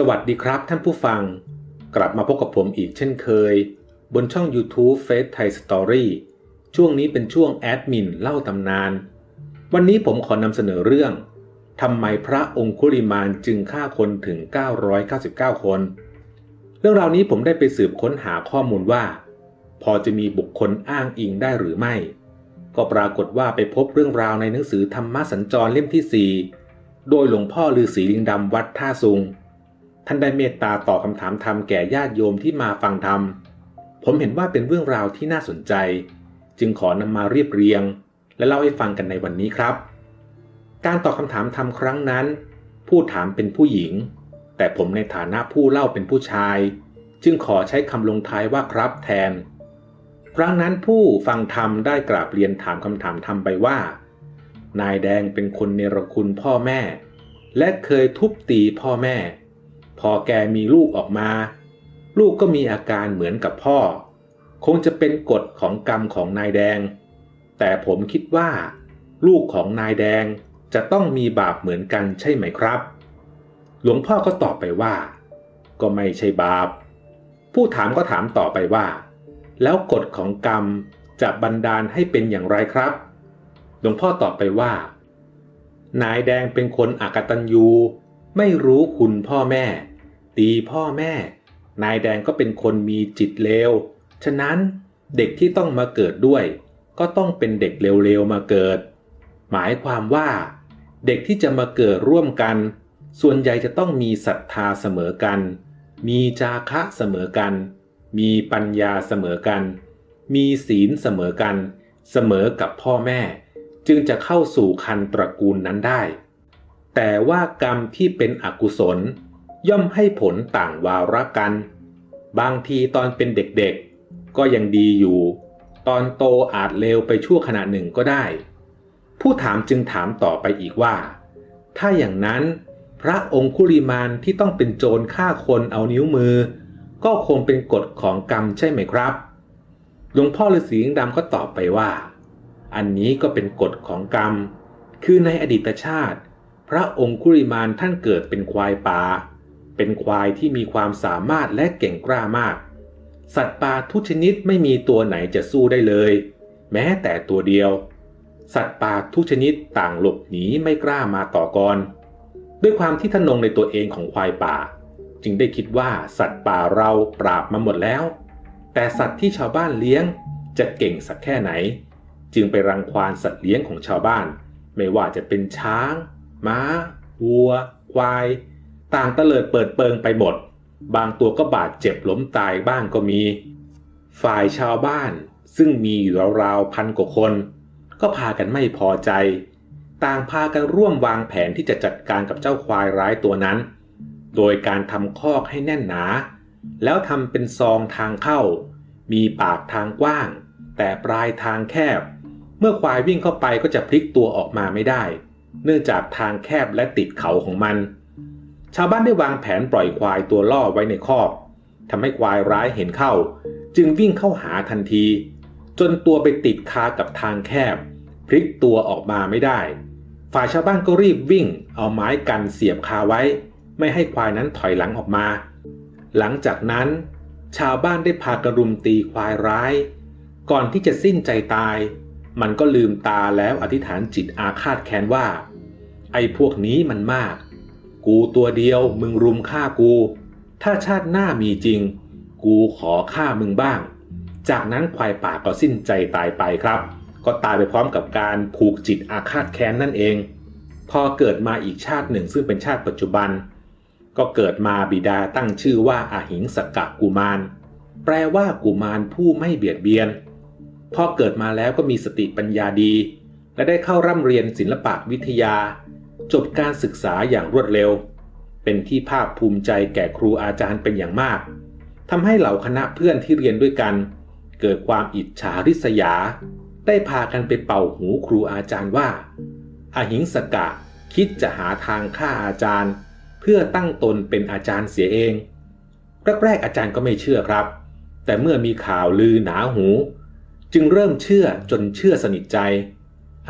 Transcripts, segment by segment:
สวัสดีครับท่านผู้ฟัง กลับมาพบกับผมอีกเช่นเคย บนช่อง YouTube f a c e Thai Story ช่วงนี้เป็นช่วงแอดมินเล่าตำนาน วันนี้ผมขอนำเสนอเรื่องทำไมพระองคุลิมานจึงฆ่าคนถึง 999 คน เรื่องราวนี้ผมได้ไปสืบค้นหาข้อมูลว่า พอจะมีบุคคลอ้างอิงได้หรือไม่ ก็ปรากฏว่าไปพบเรื่องราวในหนังสือธรรมสัญจรเล่มที่ 4 โดยหลวงพ่อฤาษีลิงดำวัดท่าซุง ท่านได้เมตตาตอบคำถามธรรมแก่ญาติโยมที่มาฟังธรรม ผมเห็นว่าเป็นเรื่องราวที่น่าสนใจ จึงขอนำมาเรียบเรียง และเล่าให้ฟังกันในวันนี้ครับ การตอบคำถามธรรมครั้งนั้น ผู้ถามเป็นผู้หญิง แต่ผมในฐานะผู้เล่าเป็นผู้ชาย จึงขอใช้คำลงท้ายว่าครับแทน ครั้งนั้นผู้ฟังธรรมได้กราบเรียนถามคำถามธรรมไปว่า นายแดงเป็นคนเนรคุณพ่อแม่ และเคยทุบตีพ่อแม่ พอแกมีลูกออกมา ลูกก็มีอาการเหมือนกับพ่อ คงจะเป็นกฎของกรรมของนายแดง แต่ผมคิดว่า ลูกของนายแดงจะต้องมีบาปเหมือนกันใช่ไหมครับ หลวงพ่อก็ตอบไปว่า ก็ไม่ใช่บาป ผู้ถามก็ถามต่อไปว่า แล้วกฎของกรรมจะบันดาลให้เป็นอย่างไรครับ หลวงพ่อตอบไปว่า นายแดงเป็นคนอากตัญญู ไม่รู้คุณพ่อแม่ ตีพ่อแม่ นายแดงก็เป็นคนมีจิตเลว ฉะนั้นเด็กที่ต้องมาเกิดด้วย ก็ต้องเป็นเด็กเลวๆมาเกิด หมายความว่า เด็กที่จะมาเกิดร่วมกัน ส่วนใหญ่จะต้องมีศรัทธาเสมอกัน มีจาคะเสมอกัน มีปัญญาเสมอกัน มีศีลเสมอกัน เสมอกับพ่อแม่ จึงจะเข้าสู่คันตระกูลนั้นได้ แต่ว่ากรรมที่เป็นอกุศล ย่อมให้ผลต่างวาระกัน บางทีตอนเป็นเด็กๆ ก็ยังดีอยู่ ตอนโตอาจเลวไปชั่วขณะหนึ่งก็ได้ ผู้ถามจึงถามต่อไปอีกว่า ถ้าอย่างนั้น พระองคุลิมานที่ต้องเป็นโจรฆ่าคนเอานิ้วมือ ก็คงเป็นกฎของกรรมใช่ไหมครับหลวงพ่อฤาษีงดำก็ตอบไปว่า อันนี้ก็เป็นกฎของกรรม คือในอดีตชาติ พระองคุลิมานท่านเกิดเป็นควายป่า เป็นควายที่มีความสามารถและเก่งกล้ามาก สัตว์ป่าทุกชนิดไม่มีตัวไหนจะสู้ได้เลย แม้แต่ตัวเดียว สัตว์ป่าทุกชนิดต่างหลบหนีไม่กล้ามาต่อกร ด้วยความที่ท่านงในตัวเองของควายป่า จึงได้คิดว่าสัตว์ป่าเราปราบมาหมดแล้ว แต่สัตว์ที่ชาวบ้านเลี้ยงจะเก่งสักแค่ไหน จึงไปรังควานสัตว์เลี้ยงของชาวบ้าน ไม่ว่าจะเป็นช้าง ม้า วัว ควาย ต่างเตลิดเปิดเปิงไปหมด บางตัวก็บาดเจ็บล้มตายบ้างก็มี ฝ่ายชาวบ้านซึ่งมีอยู่ราวๆพันกว่าคน ก็พากันไม่พอใจ ต่างพากันร่วมวางแผนที่จะจัดการกับเจ้าควายร้ายตัวนั้น โดยการทำคอกให้แน่นหนา แล้วทำเป็นซองทางเข้า มีปากทางกว้าง แต่ปลายทางแคบ เมื่อควายวิ่งเข้าไปก็จะพลิกตัวออกมาไม่ได้ เนื่องจากทางแคบและติดเขาของมัน ชาวบ้านได้วางแผนปล่อยควายตัวล่อไว้ในคอกทำให้ควายร้ายเห็นเข้า จึงวิ่งเข้าหาทันที จนตัวไปติดคากับทางแคบ พลิกตัวออกมาไม่ได้ ฝ่ายชาวบ้านก็รีบวิ่ง เอาไม้กันเสียบคาไว้ ไม่ให้ควายนั้นถอยหลังออกมา หลังจากนั้น ชาวบ้านได้พากระรุมตีควายร้าย ก่อนที่จะสิ้นใจตาย มันก็ลืมตาแล้วอธิษฐานจิตอาฆาตแค้นว่า ไอ้พวกนี้มันมาก กูตัวเดียวมึงรุมฆ่ากู ถ้าชาติหน้ามีจริง กูขอฆ่ามึงบ้าง จากนั้นควายป่าก็สิ้นใจตายไปครับ ก็ตายไปพร้อมกับการผูกจิตอาฆาตแค้นนั่นเอง พอเกิดมาอีกชาติหนึ่งซึ่งเป็นชาติปัจจุบัน ก็เกิดมาบิดาตั้งชื่อว่าอาหิงสกะกุมาร แปลว่ากุมารผู้ไม่เบียดเบียน พ่อเกิดมาแล้วก็มีสติปัญญาดี และได้เข้าร่ำเรียนศิลปะวิทยา จบการศึกษาอย่างรวดเร็ว เป็นที่ภาคภูมิใจแก่ครูอาจารย์เป็นอย่างมากทำให้เหล่าคณะเพื่อนที่เรียนด้วยกัน เกิดความอิจฉาริษยา ได้พากันไปเป่าหูครูอาจารย์ว่าอาหิงสกะคิดจะหาทางฆ่าอาจารย์ เพื่อตั้งตนเป็นอาจารย์เสียเองแรกๆอาจารย์ก็ไม่เชื่อครับ แต่เมื่อมีข่าวลือหนาหู จึงเริ่มเชื่อจนเชื่อสนิทใจ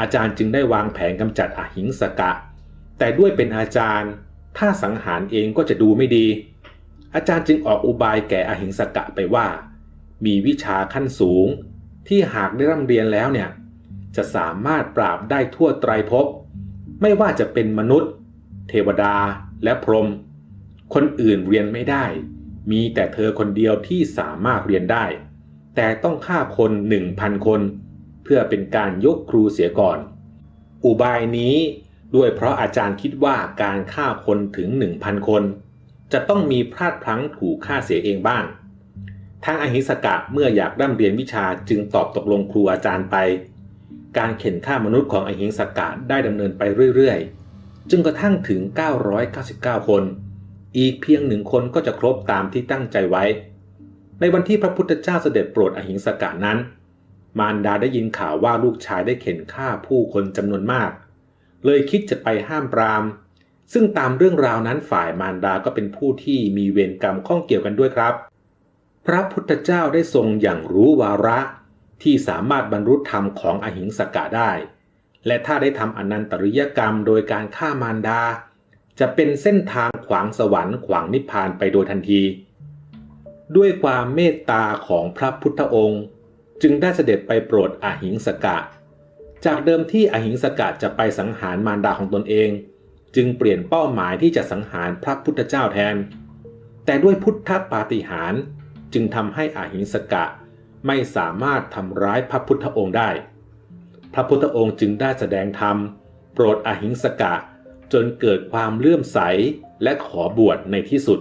อาจารย์จึงได้วางแผนกำจัดอหิงสกะ แต่ด้วยเป็นอาจารย์ ถ้าสังหารเองก็จะดูไม่ดี อาจารย์จึงออกอุบายแก่อหิงสกะไปว่า มีวิชาขั้นสูง ที่หากได้ร่ำเรียนแล้วเนี่ย จะสามารถปราบได้ทั่วไตรภพไม่ว่าจะเป็นมนุษย์ เทวดาและพรหมคนอื่นเรียนไม่ได้ มีแต่เธอคนเดียวที่สามารถเรียนได้ แต่ต้องฆ่าคนหนึ่งพันคน เพื่อเป็นการยกครูเสียก่อน อุบายนี้ด้วยเพราะอาจารย์คิดว่าการฆ่าคนถึงหนึ่งพันคน จะต้องมีพลาดพลั้งถูกฆ่าเสียเองบ้าง ทางอหิสกะเมื่ออยากร่ำเรียนวิชาจึงตอบตกลงครูอาจารย์ไป การเข็นฆ่ามนุษย์ของอหิสกะได้ดำเนินไปเรื่อยๆจึงกระทั่งถึง 999 คน อีกเพียงหนึ่งคนก็จะครบตามที่ตั้งใจไว้ ในวันที่พระพุทธเจ้าเสด็จโปรดอหิงสกะนั้น มารดาได้ยินข่าวว่าลูกชายได้เข็นฆ่าผู้คนจำนวนมาก เลยคิดจะไปห้ามปราม ซึ่งตามเรื่องราวนั้นฝ่ายมารดาก็เป็นผู้ที่มีเวรกรรมข้องเกี่ยวกันด้วยครับ พระพุทธเจ้าได้ทรงอย่างรู้วาระ ที่สามารถบรรลุธรรมของอหิงสกะได้ และถ้าได้ทำอนันตริยกรรมโดยการฆ่ามารดา จะเป็นเส้นทางขวางสวรรค์ขวางนิพพานไปโดยทันที ด้วยความเมตตาของพระพุทธองค์ จึงได้เสด็จไปโปรดอหิงสกะ จากเดิมที่อหิงสกะจะไปสังหารมารดาของตนเอง จึงเปลี่ยนเป้าหมายที่จะสังหารพระพุทธเจ้าแทน แต่ด้วยพุทธปาฏิหาริย์จึงทำให้อหิงสกะไม่สามารถทำร้ายพระพุทธองค์ได้ พระพุทธองค์จึงได้แสดงธรรม โปรดอหิงสกะจนเกิดความเลื่อมใสและขอบวชในที่สุด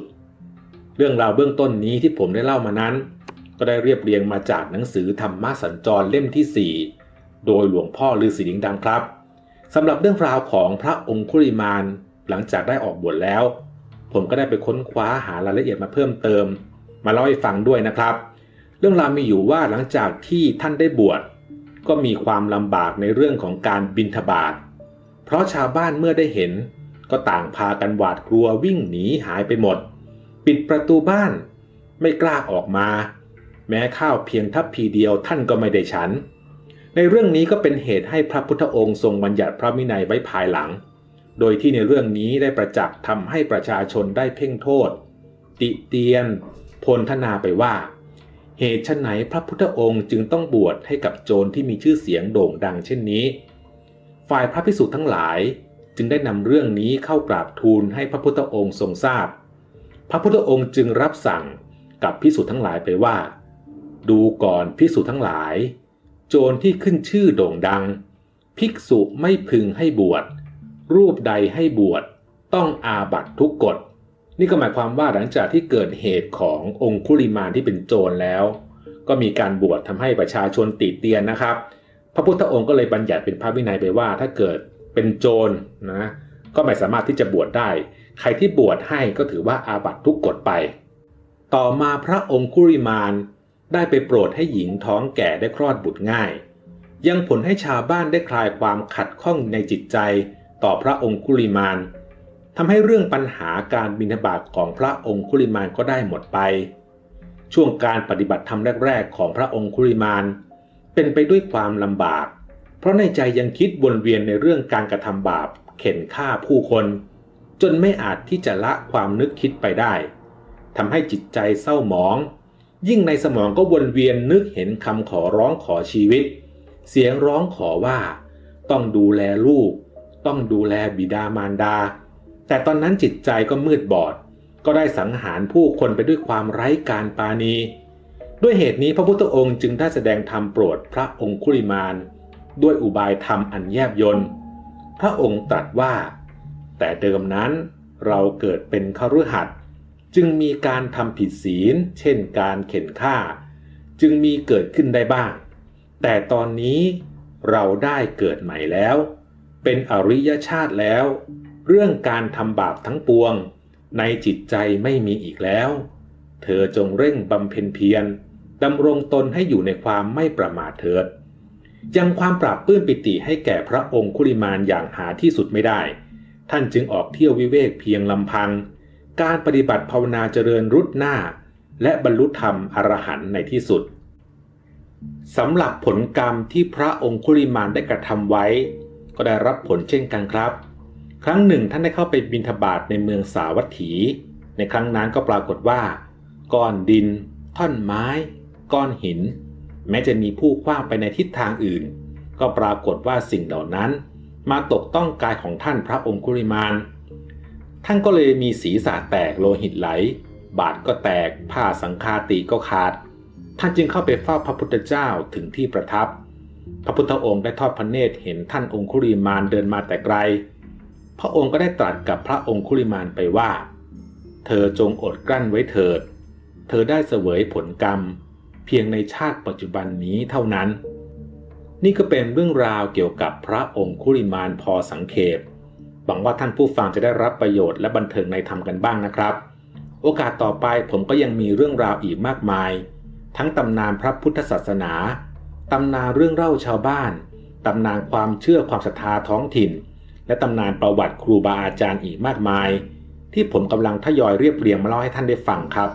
เรื่องราวเบื้องต้นนี้ที่ผมได้เล่ามานั้น ก็ได้เรียบเรียงมาจากหนังสือธรรมะสัญจรเล่มที่ 4 โดยหลวงพ่อฤาษีลิงดำครับสำหรับเรื่องราวของพระองคุลิมานหลังจากได้ออกบวชแล้ว ผมก็ได้ไปค้นคว้าหารายละเอียดมาเพิ่มเติม มาเล่าให้ฟังด้วยนะครับ เรื่องราวมีอยู่ว่าหลังจากที่ท่านได้บวชก็มีความลำบากในเรื่องของการบินทบาทเพราะชาวบ้านเมื่อได้เห็น ก็ต่างพากันหวาดกลัววิ่งหนีหายไปหมด ปิดประตูบ้าน ไม่กล้าออกมา แม้ข้าวเพียงทัพพีเดียวท่านก็ไม่ได้ฉัน ในเรื่องนี้ก็เป็นเหตุให้พระพุทธองค์ทรงบัญญัติพระวินัยไว้ภายหลัง โดยที่ในเรื่องนี้ได้ประจักษ์ทำให้ประชาชนได้เพ่งโทษ ติเตียน พลทนาไปว่า เหตุไฉนพระพุทธองค์จึงต้องบวชให้กับโจรที่มีชื่อเสียงโด่งดังเช่นนี้ ฝ่ายพระพิสุทั้งหลายจึงได้นำเรื่องนี้เข้ากราบทูลให้พระพุทธองค์ทรงทราบพ พระพุทธองค์จึงรับสั่งกับพิสุทั้งหลายไปว่า ดูก่อนพิสุทั้งหลาย โจรที่ขึ้นชื่อโด่งดัง ภิกษุไม่พึงให้บวช รูปใดให้บวชต้องอาบัตทุกกฎ นี่ก็หมายความว่าหลังจากที่เกิดเหตุขององคุลิมานที่เป็นโจรแล้ว ก็มีการบวชทำให้ประชาชนติเตียนนะครับ พระพุทธองค์ก็เลยบัญญัติเป็นพระวินัยไปว่า ถ้าเกิดเป็นโจรนะก็ไม่สามารถที่จะบวชได้ ใครที่บวชให้ก็ถือว่าอาบัตทุกกฎไป ต่อมาพระองคุริมานได้ไปโปรดให้หญิงท้องแก่ได้คลอดบุตรง่าย ยังผลให้ชาวบ้านได้คลายความขัดข้องในจิตใจต่อพระองคุลิมานทำให้เรื่องปัญหาการบิณฑบาตของพระองคุลิมานก็ได้หมดไป ช่วงการปฏิบัติธรรมแรกๆ ของพระองคุลิมานเป็นไปด้วยความลำบาก เพราะในใจยังคิดวนเวียนในเรื่องการกระทำบาปเข็นฆ่าผู้คน จนไม่อาจที่จะละความนึกคิดไปได้ทำให้จิตใจเศร้าหมอง ยิ่งในสมองก็วนเวียนนึกเห็นคำขอร้องขอชีวิต เสียงร้องขอว่า ต้องดูแลลูก ต้องดูแลบิดามารดา แต่ตอนนั้นจิตใจก็มืดบอด ก็ได้สังหารผู้คนไปด้วยความไร้การปาณี ด้วยเหตุนี้พระพุทธองค์จึงได้แสดงธรรมโปรดพระองคุลิมานด้วยอุบายธรรมอันแยบยนต์พระองค์ตรัสว่า แต่เดิมนั้นเราเกิดเป็นคฤหัสถ์จึงมีการทำผิดศีล เช่นการเข็นฆ่า จึงมีเกิดขึ้นได้บ้าง แต่ตอนนี้เราได้เกิดใหม่แล้ว เป็นอริยชาติแล้ว เรื่องการทำบาปทั้งปวง ในจิตใจไม่มีอีกแล้ว เธอจงเร่งบำเพ็ญเพียรดำรงตนให้อยู่ในความไม่ประมาทเถิด ยังความปราบปลื้มปิติให้แก่พระองค์คุลิมานอย่างหาที่สุดไม่ได้ ท่านจึงออกเที่ยววิเวกเพียงลำพัง การปฏิบัติภาวนาเจริญรุดหน้า และบรรลุธรรมอรหันต์ในที่สุดสำหรับผลกรรมที่พระองคุลิมานได้กระทำไว้ ก็ได้รับผลเช่นกันครับ ครั้งหนึ่งท่านได้เข้าไปบินทบาทในเมืองสาวัตถี ในครั้งนั้นก็ปรากฏว่า ก้อนดิน ท่อนไม้ ก้อนหิน แม้จะมีผู้คว้างไปในทิศทางอื่น ก็ปรากฏว่าสิ่งเหล่านั้น มาตกต้องกายของท่านพระองคุลิมาน ท่านก็เลยมีศีรษะแตกโลหิตไหล บาดก็แตกผ้าสังฆาติก็ขาด ท่านจึงเข้าไปเฝ้าพระพุทธเจ้าถึงที่ประทับ พระพุทธองค์ได้ทอดพระเนตรเห็นท่านองคุลิมานเดินมาแต่ไกล พระองค์ก็ได้ตรัสกับพระองคุลิมานไปว่า เธอจงอดกลั้นไว้เถิด เธอได้เสวยผลกรรม เพียงในชาติปัจจุบันนี้เท่านั้น นี่ก็เป็นเรื่องราวเกี่ยวกับพระองคุลิมานพอสังเขปหวังว่าท่านผู้ฟังจะได้รับประโยชน์และบันเทิงในธรรมกันบ้างนะครับ โอกาสต่อไปผมก็ยังมีเรื่องราวอีกมากมาย ทั้งตำนานพระพุทธศาสนา ตำนานเรื่องเล่าชาวบ้าน ตำนานความเชื่อความศรัทธาท้องถิ่น และตำนานประวัติครูบาอาจารย์อีกมากมาย ที่ผมกำลังทยอยเรียบเรียงมาเล่าให้ท่านได้ฟังครับ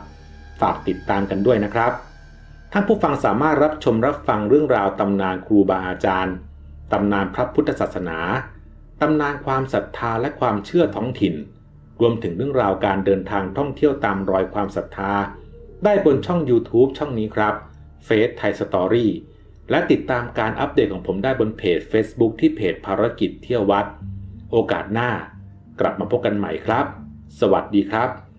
ฝากติดตามกันด้วยนะครับ ท่านผู้ฟังสามารถรับชมรับฟังเรื่องราวตำนานครูบาอาจารย์ ตำนานพระพุทธศาสนา ตำนานความศรัทธาและความเชื่อท้องถิ่น รวมถึงเรื่องราวการเดินทางท่องเที่ยวตามรอยความศรัทธา ได้บนช่อง YouTube ช่องนี้ครับเฟสไทยสตอรี่และติดตามการอัปเดตของผมได้บนเพจ Facebook ที่เพจภารกิจเที่ยววัด โอกาสหน้ากลับมาพบกันใหม่ครับ สวัสดีครับ